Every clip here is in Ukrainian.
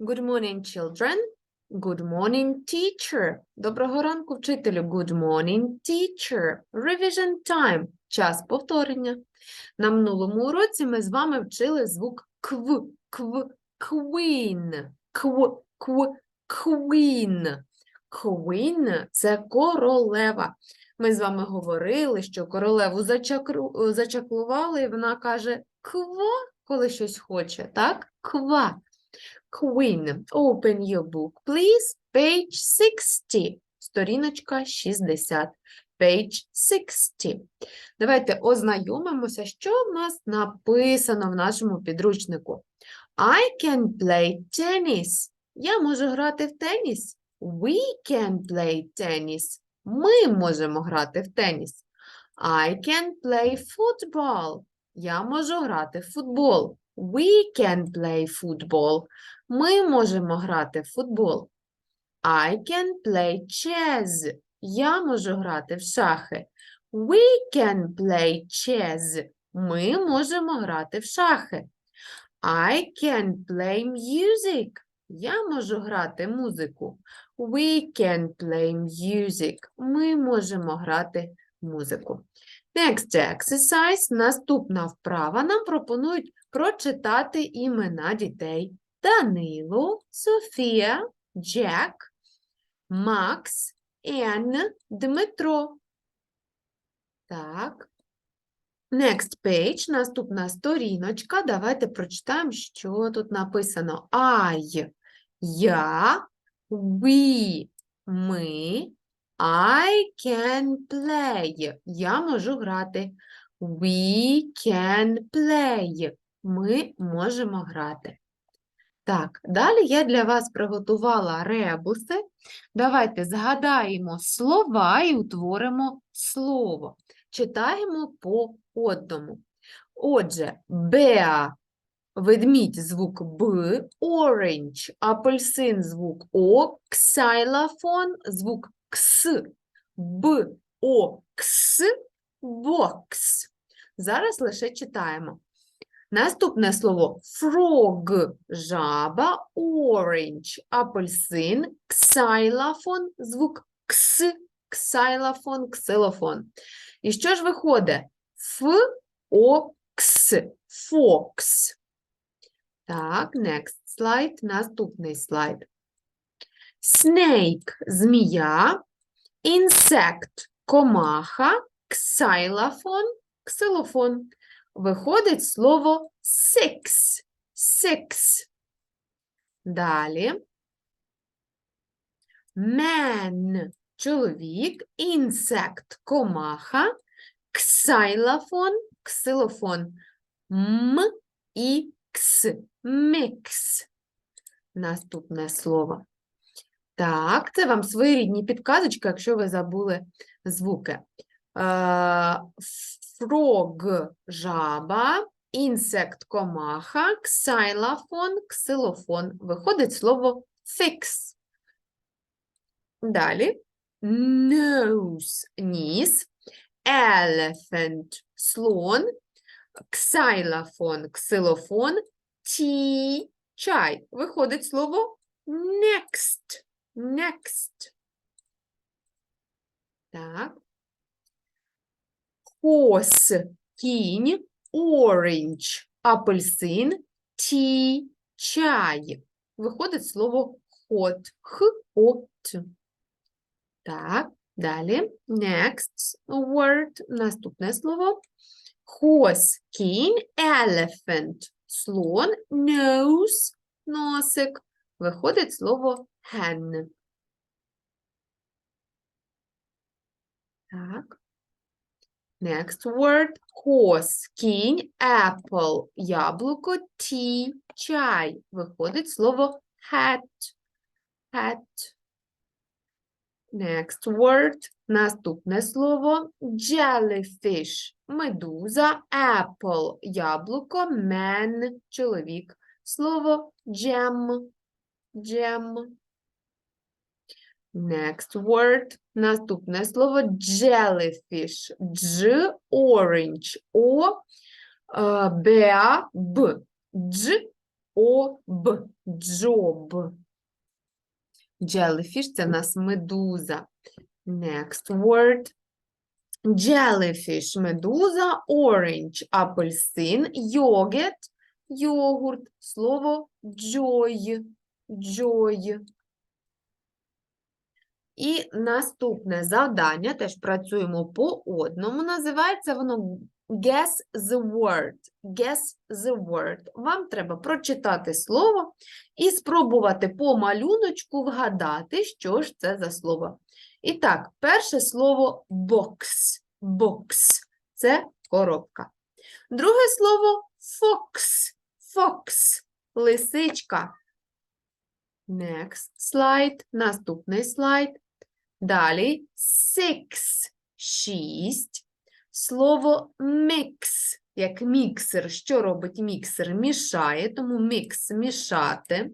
Good morning, children. Good morning, teacher. Доброго ранку, вчителю. Good morning, teacher. Revision time. Час повторення. На минулому уроці ми з вами вчили звук кв, кв, queen, кв, кв, queen. Queen – це королева. Ми з вами говорили, що королеву зачакру... зачаклували, і вона каже ква, коли щось хоче, так? Ква. Queen. Open your book, please. Page 60. Сторіночка 60. Page 60. Давайте ознайомимося, що в нас написано в нашому підручнику. I can play tennis. Я можу грати в теніс. We can play tennis. Ми можемо грати в теніс. I can play football. Я можу грати в футбол. We can play football. Ми можемо грати в футбол. I can play chess. Я можу грати в шахи. We can play chess. Ми можемо грати в шахи. I can play music. Я можу грати музику. We can play music. Ми можемо грати музику. Next exercise. Наступна вправа. Нам пропонують прочитати імена дітей. Данило, Софія, Джек, Макс, Енн, Дмитро. Так. Next page, наступна сторіночка. Давайте прочитаємо, що тут написано. I, я, we, ми, I can play. Я можу грати. We can play. Ми можемо грати. Так, далі я для вас приготувала ребуси. Давайте згадаємо слова і утворимо слово. Читаємо по одному. Отже, беа ведмідь звук Б, orange, апельсин звук О, ксайлофон звук Кс, Б, О, Кс, бокс. Зараз лише читаємо. Наступне слово frog – жаба, orange – апельсин, ксайлофон – звук кс, ксайлофон, ксилофон. І що ж виходить? Ф, о, кс, fox. Так, next slide, наступний слайд. Snake – змія, insect – комаха, ксайлофон, ксилофон. Виходить слово six. Six. Далі. Man – чоловік, insect – комаха, ксайлофон – ксилофон. М і кс. Мікс. Наступне слово. Так, це вам своєрідні підказочки, якщо ви забули звуки. Frog – жаба, інсект – комаха, ксайлофон – ксилофон. Виходить слово fix. Далі. Nose – ніс, elephant – слон, ксайлофон – ксилофон, tea – чай. Виходить слово next. Next. Так. Хос – кінь, orange – апельсин, tea – чай. Виходить слово hot. Hot. Так, далі. Next word. Наступне слово. Horse – кінь, elephant – слон, nose – носик. Виходить слово hen. Так. Next word – horse, кінь, apple, яблуко, tea, чай. Виходить слово hat. Hat. Next word – наступне слово – jellyfish, медуза, apple, яблуко, man, чоловік. Слово gem, gem. Next word. Наступне слово jellyfish. Дж orange. О е, беа б. Дж Об. Job. Jellyfish – це нас медуза. Next word. Jellyfish – медуза, orange – апельсин, йогурт – йогурт, слово joy – joy. І наступне завдання, теж працюємо по одному, називається воно Guess the word. Guess the word. Вам треба прочитати слово і спробувати по малюночку вгадати, що ж це за слово. І так, перше слово box. Box – це коробка. Друге слово fox. Fox – лисичка. Next slide. Наступний слайд. Далі six – шість. Слово mix, як міксер. Що робить міксер? Мішає, тому мікс – мішати.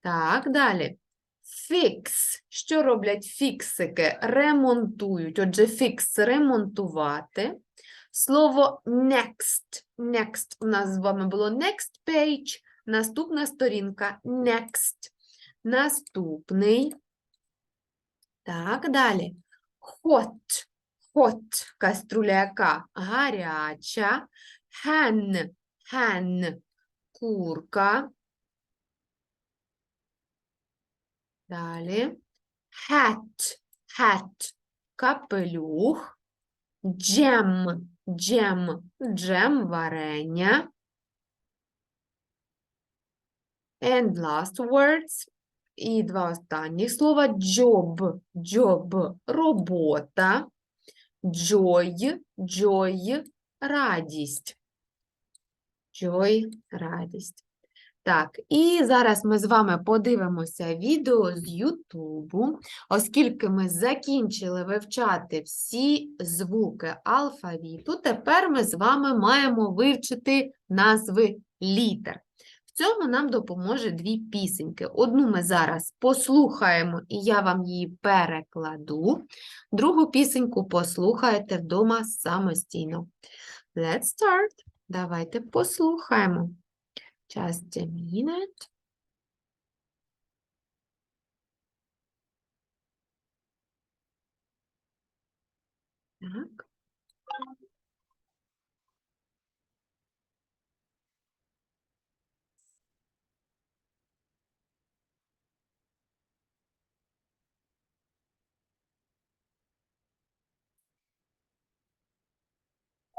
Так, далі. Fix. Що роблять фіксики? Ремонтують. Отже, фікс – ремонтувати. Слово next. Next у нас з вами було next page. Наступна сторінка next. Наступний. Так, далі. Hot. Hot. Каструля яка? Гаряча. Hen. Hen. Курка. Далі. Hat. Hat. Капелюх. Джем. Джем. Джем варення. And last words. І два останні слова. Job. Job. Робота. Joy. Joy. Радість. Joy. Радість. Так, і зараз ми з вами подивимося відео з Ютубу, оскільки ми закінчили вивчати всі звуки алфавіту, тепер ми з вами маємо вивчити назви літер. Цьому нам допоможе дві пісеньки. Одну ми зараз послухаємо, і я вам її перекладу. Другу пісеньку послухаєте вдома самостійно. Let's start. Давайте послухаємо. Just a minute. Так.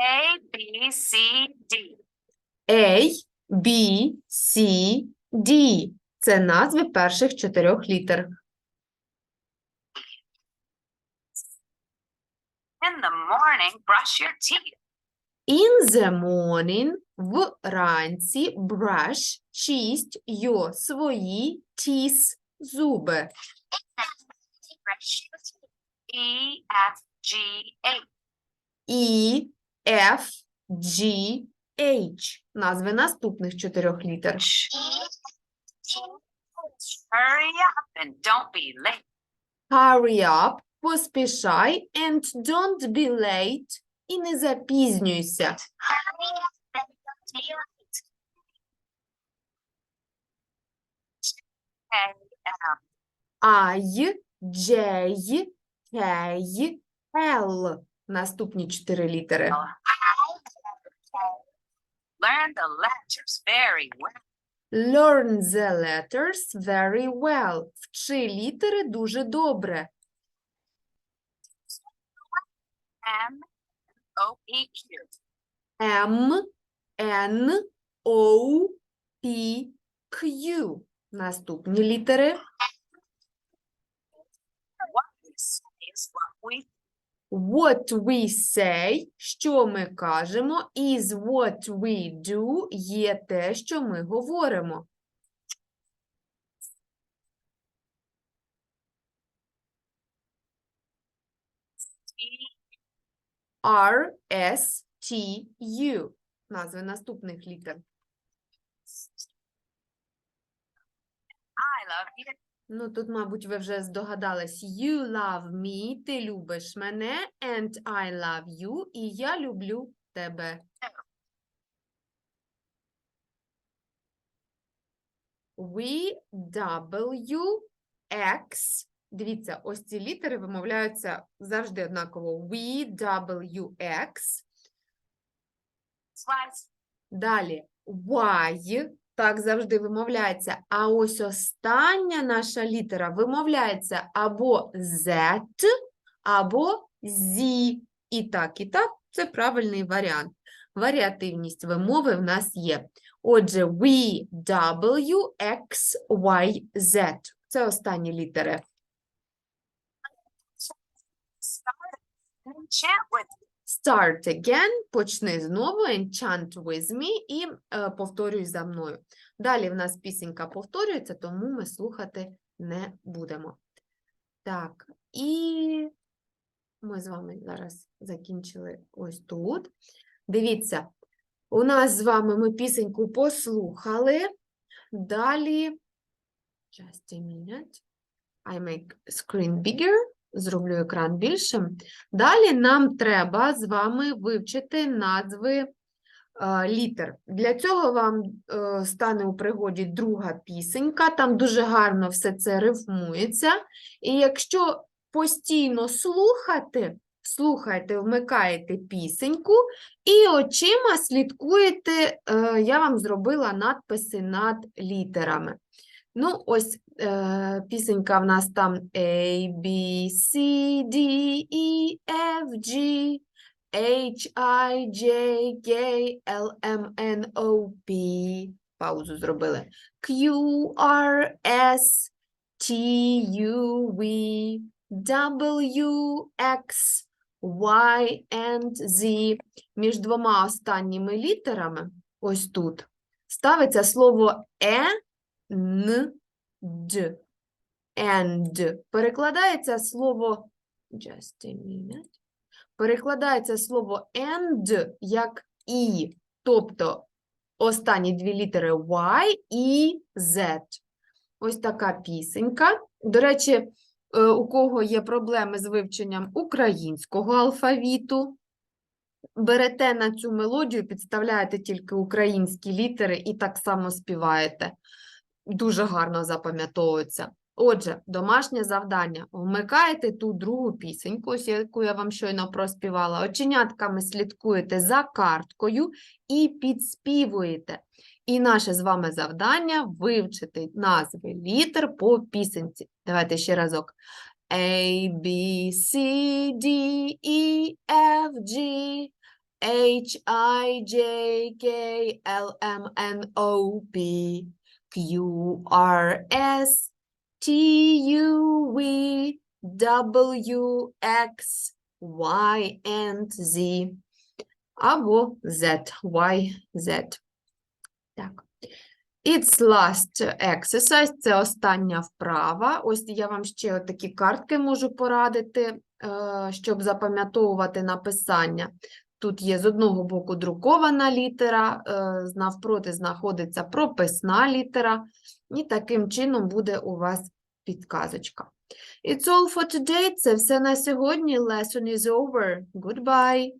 A, B, C, D. A, B, C, D. Це назви перших чотирьох літер. In the morning, brush your teeth. In the morning, вранці, brush, чисть, your, свої, teeth, зуби. Brush your teeth. E, F, G, H. E, F, G, H. Назви наступних чотирьох літер. Hurry up and don't be late. Hurry up, поспішай, and don't be late, і не запізнюйся. Hurry up and don't be late. K, L. I, J, K, L. Наступні чотири літери. Learn the letters very well. Learn the letters very well. Вчи літери дуже добре. M, O, P, Q. M, N, O, P, Q. Наступні літери. What we say is what we What we say, що ми кажемо, is what we do, є те, що ми говоримо. R, S, T, U. Назви наступних літер. I love you. Ну, тут, мабуть, ви вже здогадались. You love me, ти любиш мене, and I love you, і я люблю тебе. V, W, X. Дивіться, ось ці літери вимовляються завжди однаково. V, W, X. Далі Y, так завжди вимовляється. А ось остання наша літера вимовляється або Z, або Z. І так, і так, це правильний варіант. Варіативність вимови в нас є. Отже, V, W, X, Y, Z. Це останні літери. Start. Again, почни знову, enchant with me і е, повторюй за мною. Далі в нас пісенька повторюється, тому ми слухати не будемо. Так, і ми з вами зараз закінчили ось тут. Дивіться, у нас з вами ми пісеньку послухали. Далі, just a minute, I make screen bigger, зроблю екран більшим. Далі нам треба з вами вивчити назви е, літер. Для цього вам е, стане у пригоді друга пісенька, там дуже гарно все це рифмується. І якщо постійно слухати, слухайте, вмикаєте пісеньку і очима слідкуєте, е, я вам зробила надписи над літерами. Ну, ось е, пісенька в нас там A, B, C, D, E, F, G, H, I, J, K, L, M, N, O, P. Паузу зробили. Q, R, S, T, U, V, W, X, Y, and Z. Між двома останніми літерами, ось тут, ставиться слово е, д. And. Перекладається слово just a minute. Перекладається слово and як і, тобто останні дві літери Y і Z. Ось така пісенька. До речі, е, у кого є проблеми з вивченням українського алфавіту, берете на цю мелодію, підставляєте тільки українські літери і так само співаєте. Дуже гарно запам'ятовується. Отже, домашнє завдання. Вмикаєте ту другу пісеньку, яку я вам щойно проспівала. Оченятками слідкуєте за карткою і підспівуєте. І наше з вами завдання вивчити назви літер по пісенці. Давайте ще разок. A, B, C, D, E, F, G, H, I, J, K, L, M, N, O, P, Q, R, S, T, U, V, W, X, Y, and Z. Або Z, Y, Z. Так. It's last exercise, це остання вправа. Ось я вам ще такі картки можу порадити, е, щоб запам'ятовувати написання. Тут є з одного боку друкована літера, е, навпроти знаходиться прописна літера, і таким чином буде у вас підказочка. It's all for today. Це все на сьогодні. Lesson is over. Goodbye.